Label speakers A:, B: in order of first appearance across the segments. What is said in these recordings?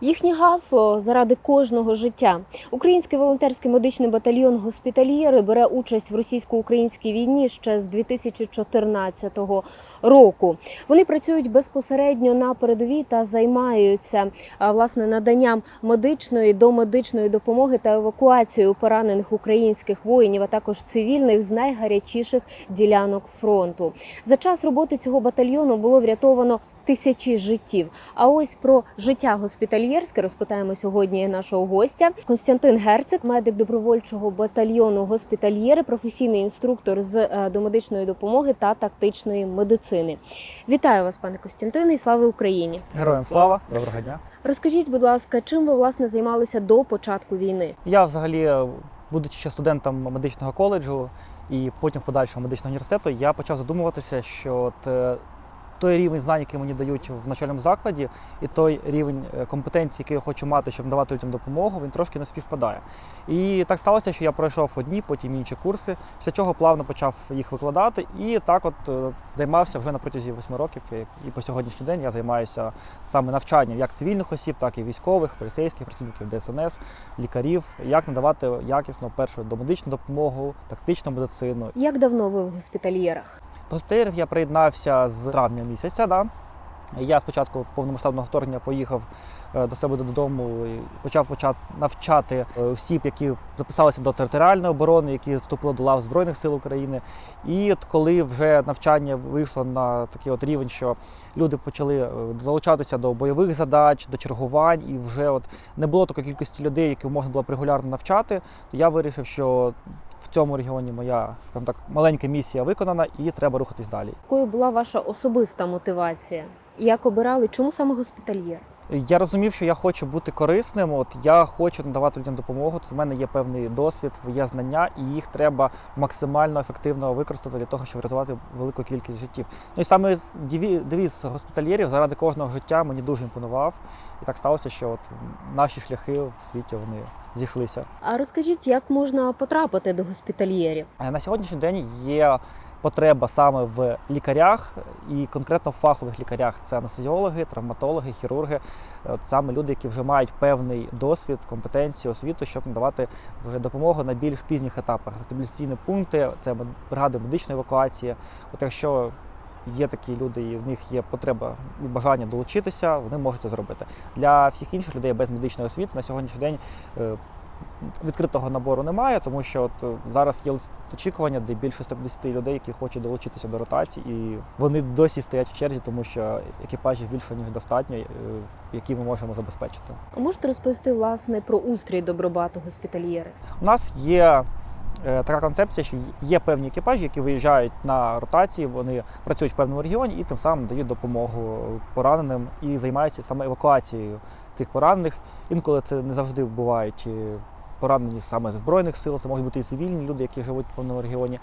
A: Їхнє гасло заради кожного життя. Український волонтерський медичний батальйон Госпітальєри бере участь в російсько-українській війні ще з 2014 року. Вони працюють безпосередньо на передовій та займаються власне наданням медичної домедичної допомоги та евакуацією поранених українських воїнів, а також цивільних з найгарячіших ділянок фронту. За час роботи цього батальйону було врятовано тисячі життів. А ось про життя госпітальєрське розпитаємо сьогодні нашого гостя. Константин Герцик, медик добровольчого батальйону госпітальєри, професійний інструктор з е, домедичної допомоги та тактичної медицини. Вітаю вас, пане Костянтине, і слава Україні!
B: Героям слава, доброго дня.
A: Розкажіть, будь ласка, чим ви власне займалися до початку війни?
B: Я взагалі, е, будучи ще студентом медичного коледжу і потім в подальшому медичного університету, я почав задумуватися, що от, е, той рівень знань, який мені дають в навчальному закладі, і той рівень е, компетенції, який я хочу мати, щоб давати людям допомогу, він трошки не співпадає. І так сталося, що я пройшов одні, потім інші курси, після чого плавно почав їх викладати, і так от е, займався вже на протязі восьми років. І по сьогоднішній день я займаюся саме навчанням як цивільних осіб, так і військових, поліцейських працівників ДСНС, лікарів, як надавати якісно першу домедичну допомогу, тактичну медицину.
A: Як давно ви в госпітальєрах?
B: До госпітальєрів я приєднався з травня місяця. Да? Я спочатку повномасштабного вторгнення поїхав е, до себе додому і почав почав навчати е, осіб, які записалися до територіальної оборони, які вступили до лав Збройних сил України. І от коли вже навчання вийшло на такий от рівень, що люди почали е, залучатися до бойових задач, до чергувань, і вже от не було такої кількості людей, яких можна було б регулярно навчати, то я вирішив, що в цьому регіоні моя, скажімо так, маленька місія виконана, і треба рухатись далі.
A: Якою була ваша особиста мотивація? Як обирали? Чому саме госпітальєр?
B: Я розумів, що я хочу бути корисним. От я хочу надавати людям допомогу. Тут в мене є певний досвід, є знання, і їх треба максимально ефективно використати для того, щоб врятувати велику кількість життів. Ну і саме девіз госпітальєрів заради кожного життя мені дуже імпонував. І так сталося, що от наші шляхи в світі вони зійшлися.
A: А розкажіть, як можна потрапити до госпітальєрів?
B: Е, На сьогоднішній день є потреба саме в лікарях, і конкретно в фахових лікарях це анестезіологи, травматологи, хірурги, Е, от саме люди, які вже мають певний досвід, компетенцію, освіту, щоб надавати вже допомогу на більш пізніх етапах. Стабілізаційні пункти, це бригади медичної евакуації. От якщо Є такі люди, і в них є потреба і бажання долучитися, вони можуть це зробити. Для всіх інших людей без медичної освіти на сьогоднішній день е, відкритого набору немає, тому що от е, зараз є очікування, де більше 150 людей, які хочуть долучитися до ротації, і вони досі стоять в черзі, тому що екіпажів більше ніж достатньо, е, які ми можемо забезпечити.
A: А можете розповісти власне про устрій добробату госпітальєри?
B: У нас є така концепція, що є певні екіпажі, які виїжджають на ротації, вони працюють в певному регіоні і тим самим дають допомогу пораненим і займаються саме евакуацією цих поранених. Інколи це не завжди бувають е, поранені саме з збройних сил, це можуть бути і цивільні люди, які живуть в певному регіоні.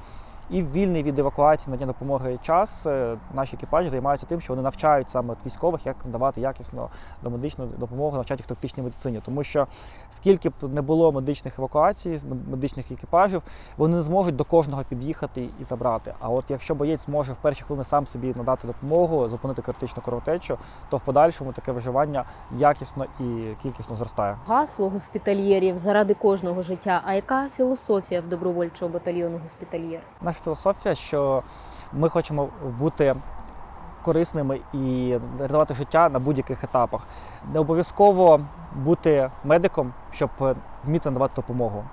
B: І в вільний від евакуації надання допомоги час е, наші екіпажі займаються тим, що вони навчають саме військових, як надавати якісно домедичну допомогу, навчати їх тактичній медицині. Тому що скільки б не було медичних евакуацій, медичних екіпажів, вони не зможуть до кожного під'їхати і забрати. А от якщо боєць може в перші хвилини сам собі надати допомогу, зупинити критичну кровотечу, то в подальшому таке виживання якісно і кількісно зростає.
A: Гасло госпітальєрів заради кожного життя. А яка філософія в добровольчого батальйону госпітальєр?
B: Наша філософія, що ми хочемо бути корисними і рятувати життя на будь-яких етапах. Не обов'язково бути медиком, щоб вміти надавати допомогу.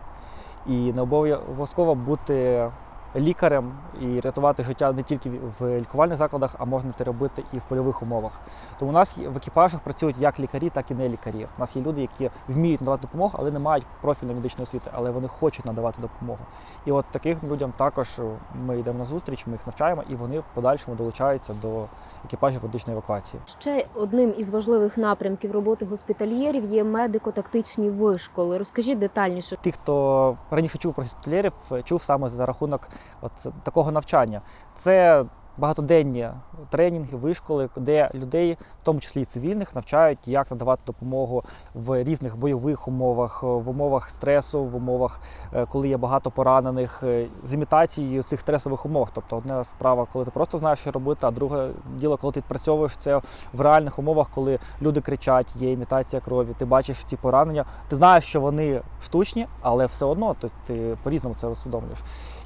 B: І не обов'язково бути лікарем і рятувати життя не тільки в лікувальних закладах, а можна це робити і в польових умовах. Тому у нас в екіпажах працюють як лікарі, так і не лікарі. У нас є люди, які вміють надавати допомогу, але не мають профільної медичної освіти, але вони хочуть надавати допомогу. І от таких людям також ми йдемо на зустріч, ми їх навчаємо, і вони в подальшому долучаються до екіпажів медичної евакуації.
A: Ще одним із важливих напрямків роботи госпітальєрів є медико-тактичні вишколи. Розкажіть детальніше.
B: Ті, хто раніше чув про госпіталєрів, чув саме за рахунок от такого навчання. Це багатоденні тренінги, вишколи, де людей, в тому числі і цивільних, навчають, як надавати допомогу в різних бойових умовах, в умовах стресу, в умовах, е, коли є багато поранених, е, з імітацією цих стресових умов. Тобто, одна справа, коли ти просто знаєш, що робити, а друге діло, коли ти відпрацьовуєш це в реальних умовах, коли люди кричать, є імітація крові, ти бачиш ці поранення, ти знаєш, що вони штучні, але все одно то ти по-різному це усвідомлюєш.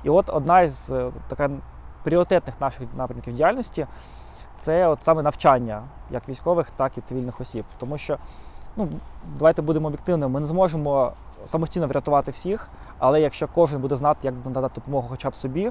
B: І от одна із е, така пріоритетних наших напрямків діяльності це от саме навчання як військових, так і цивільних осіб. Тому що, ну, давайте будемо об'єктивними, ми не зможемо самостійно врятувати всіх, але якщо кожен буде знати, як надати допомогу хоча б собі,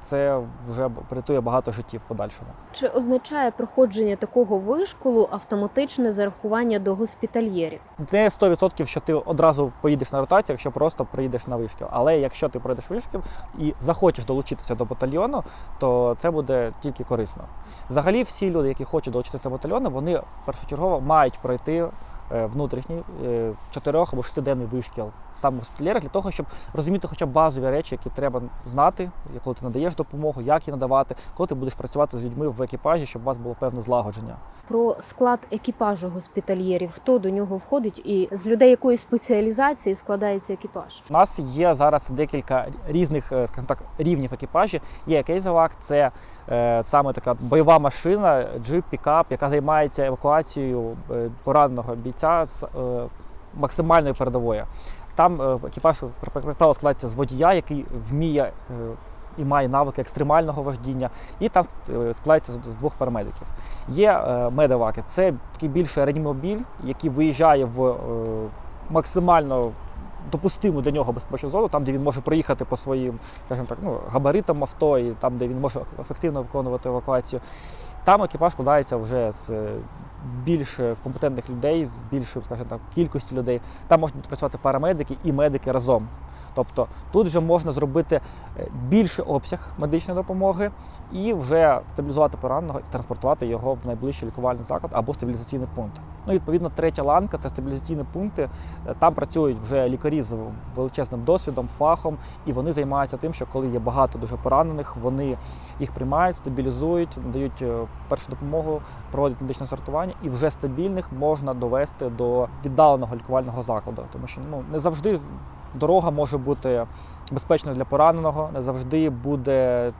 B: це вже порятує багато життів в подальшому.
A: Чи означає проходження такого вишколу автоматичне зарахування до госпітальєрів?
B: Не 100%, що ти одразу поїдеш на ротацію, якщо просто приїдеш на вишкіл. Але якщо ти пройдеш вишкіл і захочеш долучитися до батальйону, то це буде тільки корисно. Взагалі, всі люди, які хочуть долучитися до батальйону, вони першочергово мають пройти е, внутрішній е, чотирьох або шестиденний вишкіл саме госпітальєра для того, щоб розуміти хоча б базові речі, які треба знати, коли ти надаєш допомогу, як її надавати, коли ти будеш працювати з людьми в екіпажі, щоб у вас було певне злагодження.
A: Про склад екіпажу госпітальєрів, хто до нього входить, і з людей якої спеціалізації складається екіпаж?
B: У нас є зараз декілька різних, е, скажімо так, рівнів екіпажі. Є кейзовак, це е, саме така бойова машина, джип, пікап, яка займається евакуацією е, пораненого бійця з е, максимальної передової. Там е, екіпаж правило, складається з водія, який вміє е, і має навики екстремального вождіння, і там е, складається з двох парамедиків. Є медеваки, це такий більше реанімобіль, який виїжджає в максимально допустиму для нього безпечну зону, там, де він може проїхати по своїм, скажімо так, ну, габаритам авто, і там, де він може ефективно виконувати евакуацію. Там екіпаж складається вже з е, більш компетентних людей, з більшою, скажімо так, кількості людей. Там можуть працювати парамедики і медики разом. Тобто тут вже можна зробити е, більший обсяг медичної допомоги і вже стабілізувати пораненого і транспортувати його в найближчий лікувальний заклад або стабілізаційний пункт. Ну, відповідно, третя ланка це стабілізаційні пункти. Е, Там працюють вже лікарі з величезним досвідом, фахом, і вони займаються тим, що коли є багато дуже поранених, вони їх приймають, стабілізують, надають е, першу допомогу, проводять медичне сортування, і вже стабільних можна довести до віддаленого лікувального закладу, тому що ну не завжди дорога може бути безпечною для пораненого, не завжди буде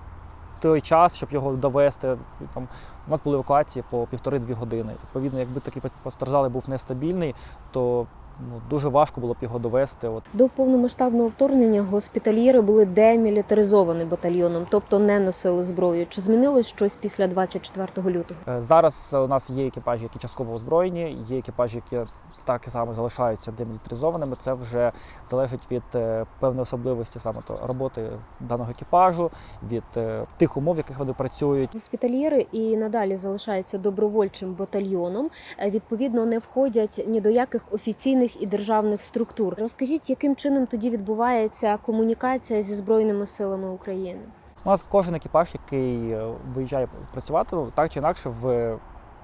B: той час, щоб його довести. Там у нас були евакуації по півтори-дві години. Відповідно, якби такий постраждалий був нестабільний, то ну, дуже важко було б його довести. От.
A: До повномасштабного вторгнення госпітальєри були демілітаризовані батальйоном, тобто не носили зброю. Чи змінилось щось після 24 лютого?
B: Е, Зараз у нас є екіпажі, які частково озброєні, є екіпажі, які так само залишаються демілітаризованими. Це вже залежить від е, певної особливості саме то роботи даного екіпажу, від е, тих умов, в яких вони працюють.
A: Госпітальєри і надалі залишаються добровольчим батальйоном. е, Відповідно, не входять ні до яких офіційних і державних структур. Розкажіть, яким чином тоді відбувається комунікація зі збройними силами України?
B: У нас кожен екіпаж, який виїжджає працювати, ну, так чи інакше, в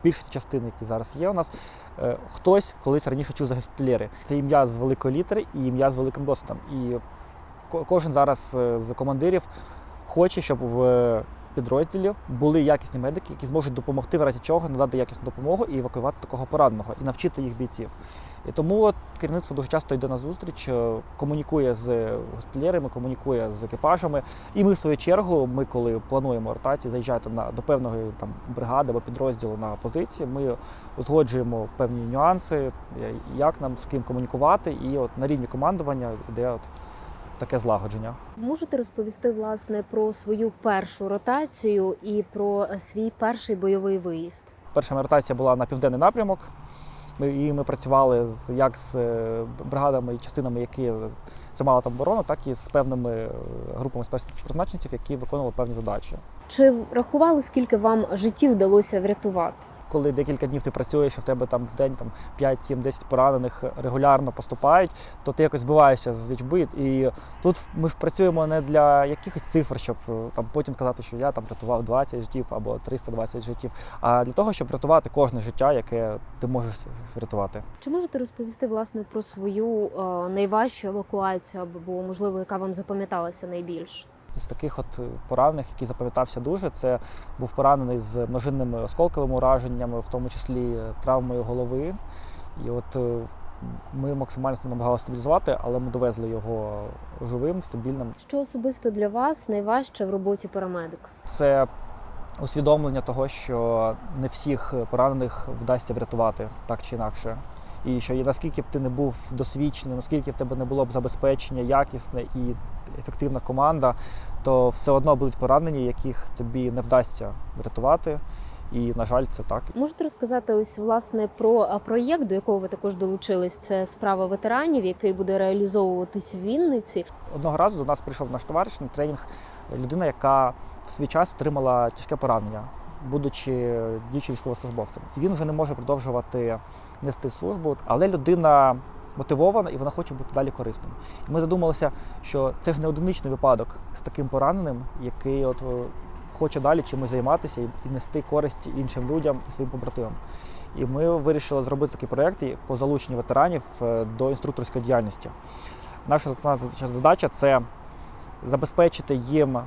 B: більшості частини, які зараз є, у нас е, хтось колись раніше чув за госпітальєри. Це ім'я з великої літери і ім'я з великим досвідом. І кожен зараз е, з командирів хоче, щоб в підрозділі були якісні медики, які зможуть допомогти в разі чого надати якісну допомогу і евакуювати такого пораненого, і навчити їх бійців. І тому керівництво дуже часто йде на зустріч, е, комунікує з госпітальєрами, комунікує з екіпажами. І ми, в свою чергу, ми, коли плануємо ротації, заїжджати на до певної там бригади або підрозділу на позиції, ми узгоджуємо певні нюанси, е, як нам з ким комунікувати, і от на рівні командування йде от таке злагодження.
A: Можете розповісти власне про свою першу ротацію і про е, свій перший бойовий виїзд?
B: Перша моя ротація була на південний напрямок. І ми працювали як з е, бригадами і частинами, які тримали там оборону, так і з певними е, групами спецпризначенців, які виконували певні задачі.
A: Чи рахували, скільки вам життів вдалося врятувати?
B: Коли декілька днів ти працюєш, і в тебе там в день там 5, 7, 10 поранених регулярно поступають, то ти якось збиваєшся з лічби. І тут ми ж працюємо не для якихось цифр, щоб е, там потім казати, що я там врятував 20 життів або 320 життів, а для того, щоб врятувати кожне життя, яке ти можеш врятувати.
A: Чи можете розповісти власне про свою е, найважчу евакуацію або можливо, яка вам запам'яталася найбільше?
B: Із таких от поранених, який запам'ятався дуже, це був поранений з множинними осколковими ураженнями, в тому числі е, травмою голови. І от е, ми максимально намагалися стабілізувати, але ми довезли його живим, стабільним.
A: Що особисто для вас найважче в роботі парамедика?
B: Це усвідомлення того, що не всіх поранених вдасться врятувати так чи інакше. І що наскільки б ти не був досвідчений, наскільки в тебе не було б забезпечення якісне і ефективна команда, то все одно будуть поранені, яких тобі не вдасться врятувати. І, на жаль, це так.
A: Можете розказати ось власне про проєкт, до якого ви також долучились? Це справа ветеранів, який буде реалізовуватись в Вінниці.
B: Одного разу до нас прийшов наш товариш на тренінг, людина, яка в свій час отримала тяжке поранення, будучи діючим військовослужбовцем. І він вже не може продовжувати нести службу, але людина мотивована і вона хоче бути далі корисним. І ми задумалися, що це ж не одиничний випадок з таким пораненим, який от е, хоче далі чимось займатися і нести користь іншим людям і своїм побратимам. І ми вирішили зробити такий проєкт по залученню ветеранів е, до інструкторської діяльності. Наша задача це забезпечити їм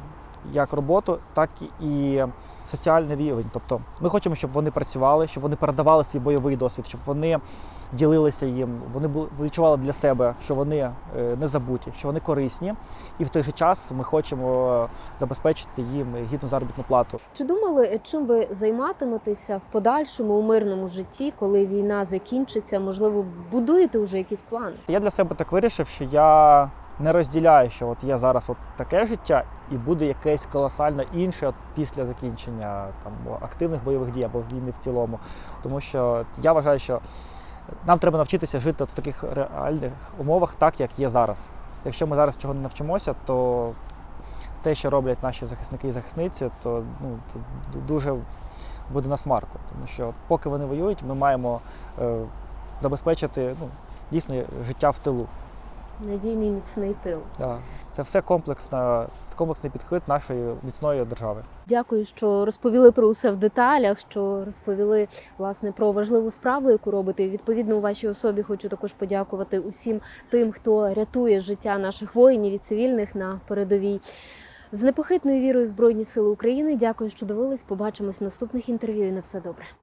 B: як роботу, так і соціальний рівень. Тобто ми хочемо, щоб вони працювали, щоб вони передавали свій бойовий досвід, щоб вони ділилися їм, вони відчували для себе, що вони е, не забуті, що вони корисні, і в той же час ми хочемо забезпечити їм гідну заробітну плату.
A: Чи думали, чим ви займатиметеся в подальшому у мирному житті, коли війна закінчиться? Можливо, будуєте вже якісь плани?
B: Я для себе так вирішив, що я не розділяю, що от є зараз от таке життя, і буде якесь колосально інше от після закінчення там активних бойових дій або війни в цілому. Тому що я вважаю, що нам треба навчитися жити в таких реальних умовах, так як є зараз. Якщо ми зараз чого не навчимося, то те, що роблять наші захисники і захисниці, то ну то дуже буде на смарку. Тому що поки вони воюють, ми маємо е, забезпечити ну, дійсно життя в тилу.
A: Надійний міцний тил.
B: Да. Це все комплексна, комплексний підхід нашої міцної держави.
A: Дякую, що розповіли про усе в деталях, що розповіли власне про важливу справу, яку робите. І, Відповідно, у вашій особі хочу також подякувати усім тим, хто рятує життя наших воїнів і цивільних на передовій. З непохитною вірою Збройні Сили України. Дякую, що дивились. Побачимось в наступних інтерв'ю. І на все добре.